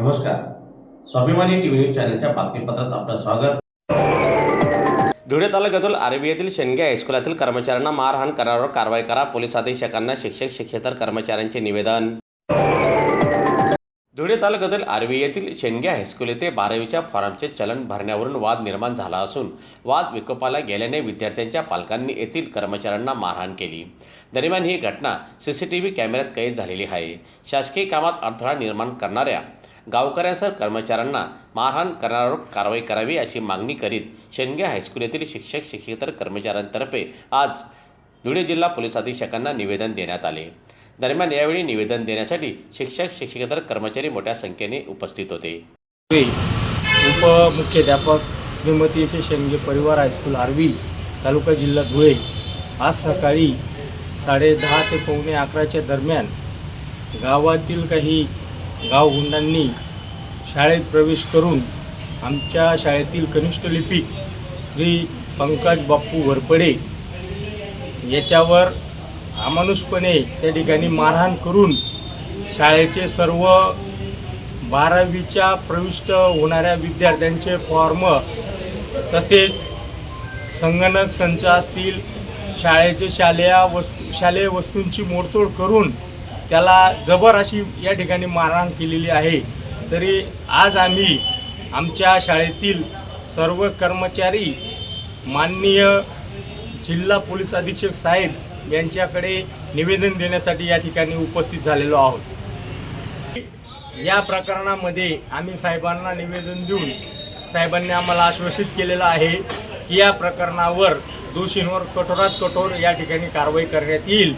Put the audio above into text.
नमस्कार. स्वाभिमानी TV news चॅनलच्या बातमीपत्रात आपलं स्वागत. धुळे तालुक्यातील आरबी येथील हायस्कुलातील कर्मचाऱ्यांना मारहाण करण्यावर कारवाई करा. पोलीस अधीक्षकांना शिक्षक शिक्षेतर कर्मचाऱ्यांचे निवेदन. धुळे तालुक्यातील आरबी येथील शेंडगे हायस्कूल येथे बारावीच्या फॉर्मचे चलन भरण्यावरून वाद निर्माण झाला असून वाद विकोपाला गेल्याने विद्यार्थ्यांच्या पालकांनी येथील कर्मचाऱ्यांना मारहाण केली. दरम्यान ही घटना सी सी टी व्ही कॅमेऱ्यात कैद झालेली आहे. शासकीय कामात अडथळा निर्माण करणाऱ्या गावकऱ्यांसह कर्मचाऱ्यांना मारहाण करण्यावर कारवाई करावी अशी मागणी करीत शेंडगे हायस्कूल येथील शिक्षक शिक्षकेतर कर्मचाऱ्यांतर्फे आज धुळे जिल्हा पोलीस अधीक्षकांना निवेदन देण्यात आले. दरम्यान यावेळी निवेदन देण्यासाठी शिक्षक शिक्षकेतर कर्मचारी मोठ्या संख्येने उपस्थित होते. उपमुख्याध्यापक श्रीमती एस शेंगे परिवार हायस्कूल आर्वी तालुका जिल्हा धुळे. आज सकाळी साडे दहा ते पावणे अकराच्या दरम्यान गावातील काही गावगुंडांनी शाळेत प्रवेश करून आमच्या शाळेतील कनिष्ठ लिपिक श्री पंकज बाप्पू वरपडे याच्यावर अमानुषपणे त्या ठिकाणी मारहाण करून शाळेचे सर्व बारावीच्या प्रविष्ट होणाऱ्या विद्यार्थ्यांचे फॉर्म तसेच संगणक संच असतील शाळेचे शालेय वस्तू शालेय वस्तूंची मोडतोड करून त्याला जबर अशी या ठिकाणी मारहाण केलेली आहे. तरी आज आम्ही आमच्या शाळेतील सर्व कर्मचारी माननीय जिल्हा पोलीस अधीक्षक साहेब यांच्याकडे निवेदन देण्यासाठी या ठिकाणी उपस्थित झालेलो आहोत. या प्रकरणामध्ये आम्ही साहेबांना निवेदन देऊन साहेबांनी आम्हाला आश्वासित केलेलं आहे की या प्रकरणावर दोषींवर कठोरात कठोर या ठिकाणी कारवाई करण्यात येईल.